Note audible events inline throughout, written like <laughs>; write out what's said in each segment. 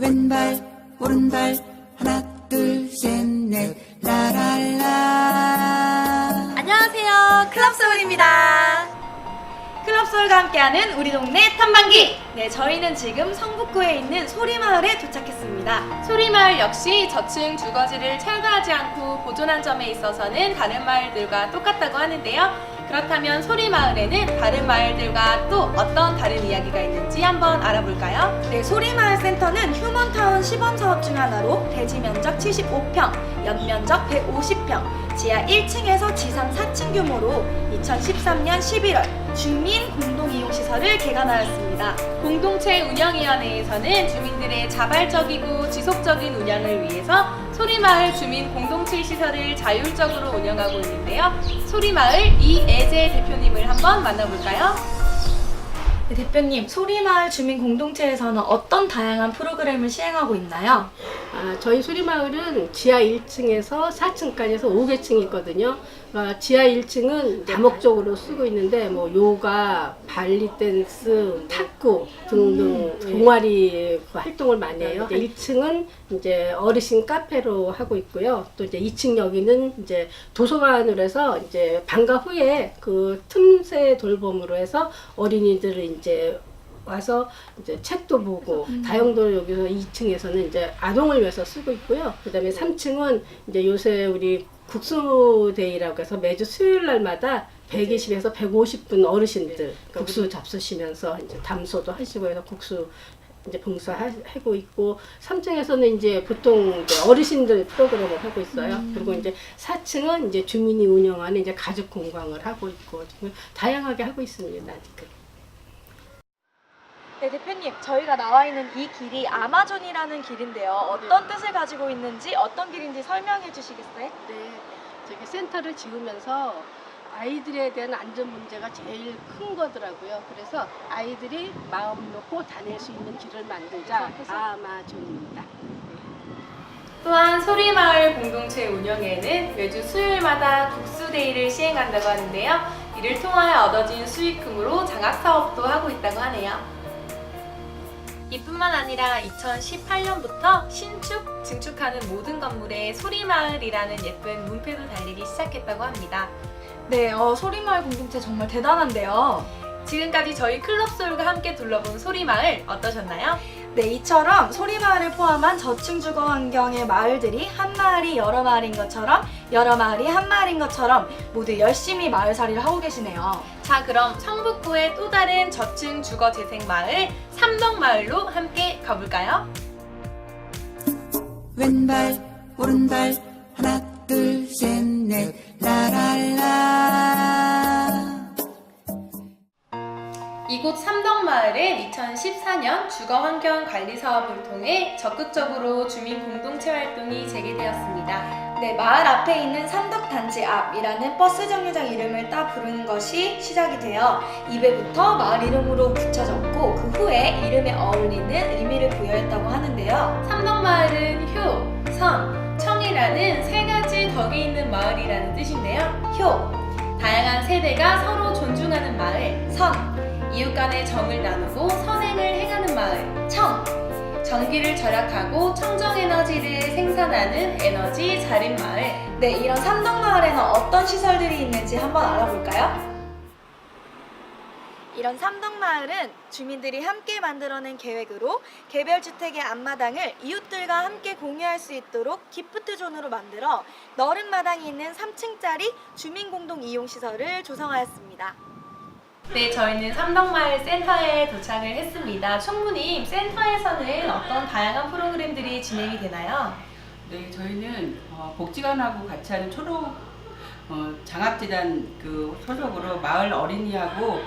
왼발 오른발 하나 둘 셋 넷 라랄라 안녕하세요. 클럽소울입니다. 클럽소울과 함께하는 우리 동네 탐방기. 네, 저희는 지금 성북구에 있는 소리마을에 도착했습니다. 소리마을 역시 저층 주거지를 철거하지 않고 보존한 점에 있어서는 다른 마을들과 똑같다고 하는데요. 그렇다면 소리마을에는 다른 마을들과 또 어떤 다른 이야기가 있는지 한번 알아볼까요? 네, 소리마을 센터는 휴먼타운 시범 사업 중 하나로 대지 면적 75평, 연면적 150평, 지하 1층에서 지상 4층 규모로 2013년 11월 주민 공동 이용 시설을 개관하였습니다. 공동체 운영위원회에서는 주민들의 자발적이고 지속적인 운영을 위해서 소리마을 주민 공동체 시설을 자율적으로 운영하고 있는데요. 소리마을 이애재 대표님을 한번 만나볼까요? 네, 대표님, 소리마을 주민 공동체에서는 어떤 다양한 프로그램을 시행하고 있나요? 아, 저희 수리마을은 지하 1층에서 4층까지 해서 5개층이 있거든요. 아, 지하 1층은 다목적으로 쓰고 있는데 뭐 요가, 발리 댄스, 탁구 등등 동아리 그 활동을 많이 해요. 1층은 이제 어르신 카페로 하고 있고요. 또 이제 2층 여기는 이제 도서관으로 해서 이제 방과 후에 그 틈새 돌봄으로 해서 어린이들을 이제 와서 이제 책도 보고 다용도를 여기서 2층에서는 이제 아동을 위해서 쓰고 있고요. 그다음에 3층은 이제 요새 우리 국수데이라고 해서 매주 수요일 날마다 120에서 150분 어르신들 국수 잡수시면서 이제 담소도 하시고 해서 국수 이제 봉사하고 있고 3층에서는 이제 보통 이제 어르신들 프로그램을 하고 있어요. 그리고 이제 4층은 이제 주민이 운영하는 이제 가족 공방을 하고 있고 다양하게 하고 있습니다. 지금. 네, 대표님, 저희가 나와 있는 이 길이 아마존이라는 길인데요. 어떤 뜻을 가지고 있는지, 어떤 길인지 설명해 주시겠어요? 네, 저기 센터를 지으면서 아이들에 대한 안전 문제가 제일 큰 거더라고요. 그래서 아이들이 마음 놓고 다닐 수 있는 길을 만들자 아마존입니다. 또한 소리마을 공동체 운영에는 매주 수요일마다 국수데이를 시행한다고 하는데요. 이를 통하여 얻어진 수익금으로 장학사업도 하고 있다고 하네요. 이뿐만 아니라 2018년부터 신축, 증축하는 모든 건물에 소리마을이라는 예쁜 문패도 달리기 시작했다고 합니다. 네, 어, 소리마을 공동체 정말 대단한데요. 지금까지 저희 클럽솔과 함께 둘러본 소리마을 어떠셨나요? 네, 이처럼 소리마을을 포함한 저층 주거 환경의 마을들이 한 마을이 여러 마을인 것처럼 여러 마을이 한 마을인 것처럼 모두 열심히 마을살이를 하고 계시네요. 자, 그럼 성북구의 또 다른 저층 주거 재생 마을 삼덕마을로 함께 가볼까요? 왼발 오른발 하나 둘 셋 넷 라랄라 이곳 삼덕마을은 2014년 주거환경관리 사업을 통해 적극적으로 주민 공동체 활동이 재개되었습니다. 네, 마을 앞에 있는 삼덕단지 앞이라는 버스 정류장 이름을 따 부르는 것이 시작이 되어 입에부터 마을 이름으로 붙여졌고 그 후에 이름에 어울리는 의미를 부여했다고 하는데요. 삼덕마을은 효, 선, 청이라는 세 가지 덕이 있는 마을이라는 뜻인데요. 효, 다양한 세대가 서로 존중하는 마을. 선, 이웃 간의 정을 나누고 선행을 행하는 마을. 청, 전기를 절약하고 청정 에너지를 생산하는 에너지 자립 마을. 네, 이런 삼덕마을에는 어떤 시설들이 있는지 한번 알아볼까요? 이런 삼덕마을은 주민들이 함께 만들어낸 계획으로 개별 주택의 앞마당을 이웃들과 함께 공유할 수 있도록 기프트 존으로 만들어 넓은 마당이 있는 3층짜리 주민 공동 이용 시설을 조성하였습니다. 네, 저희는 삼덕마을 센터에 도착을 했습니다. 총무님, 센터에서는 어떤 다양한 프로그램들이 진행이 되나요? 네, 저희는 어, 복지관하고 같이 하는 초록 어, 장학재단 그 소속으로 마을 어린이하고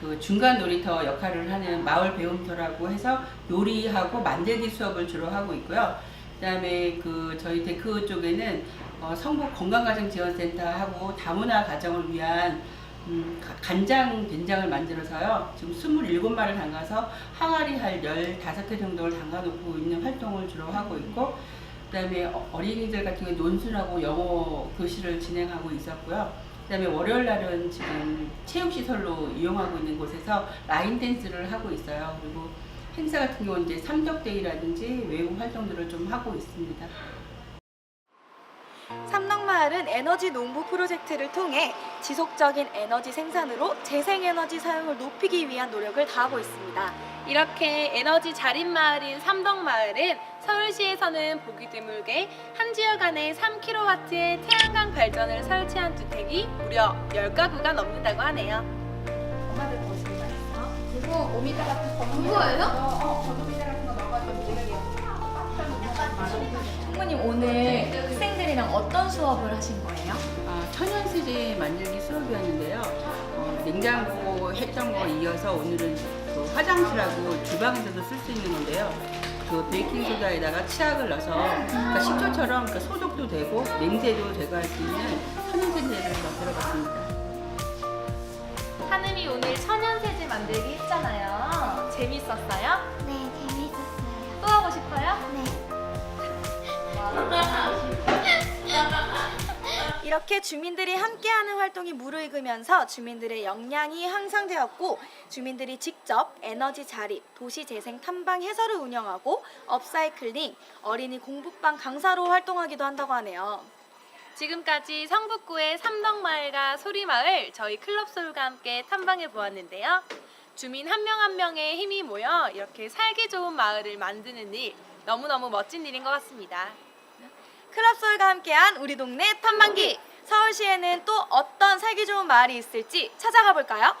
그 중간 놀이터 역할을 하는 마을 배움터라고 해서 요리하고 만들기 수업을 주로 하고 있고요. 그다음에 그 저희 데크 쪽에는 어, 성북 건강가정지원센터하고 다문화 가정을 위한 음, 가- 간장 된장을 만들어서요. 지금 27마를 담가서 항아리 할 15회 정도를 담가놓고 있는 활동을 주로 하고 있고 그다음에 어- 어린이들 같은 경우 논술하고 영어 교실을 진행하고 있었고요. 그다음에 월요일 날은 지금 체육 시설로 이용하고 있는 곳에서 라인 댄스를 하고 있어요. 그리고 행사 같은 경우는 이제 삼덕데이라든지 외부 활동들을 좀 하고 있습니다. 삼덕마을은 에너지 농부 프로젝트를 통해 지속적인 에너지 생산으로 재생에너지 사용을 높이기 위한 노력을 다하고 있습니다. 이렇게 에너지 자립 마을인 삼덕마을은 서울시에서는 보기 드물게 한 지역 안에 3kW의 태양광 발전을 설치한 주택이 무려 10가구가 넘는다고 하네요. 엄마들 보시면 총무님 오늘 학생들이랑 어떤 수업을 하신 거예요? 아, 천연세제 만들기 수업이었는데요. 어, 냉장고 했던 거 이어서 오늘은 그 화장실하고 주방에서도 쓸 수 있는 건데요. 그 베이킹소다에다가 치약을 넣어서 그러니까 식초처럼 그 소독도 되고 냄새도 제거할 수 있는 천연세제를 넣어 들어갔습니다. 하늘이 오늘 천연세제 만들기 했잖아요. 재밌었어요? 네, 재밌었어요. 싶어요? 네. <laughs> 이렇게 주민들이 함께하는 활동이 무르익으면서 주민들의 역량이 향상되었고 주민들이 직접 에너지 자립, 도시 재생 탐방 해설을 운영하고 업사이클링, 어린이 공부방 강사로 활동하기도 한다고 하네요. 지금까지 성북구의 삼덕마을과 소리마을 저희 클럽솔과 함께 탐방해 보았는데요. 주민 한 명 한 명의 힘이 모여 이렇게 살기 좋은 마을을 만드는 일 너무너무 멋진 일인 것 같습니다. 클럽솔과 함께한 우리 동네 탐방기! 서울시에는 또 어떤 살기 좋은 마을이 있을지 찾아가 볼까요?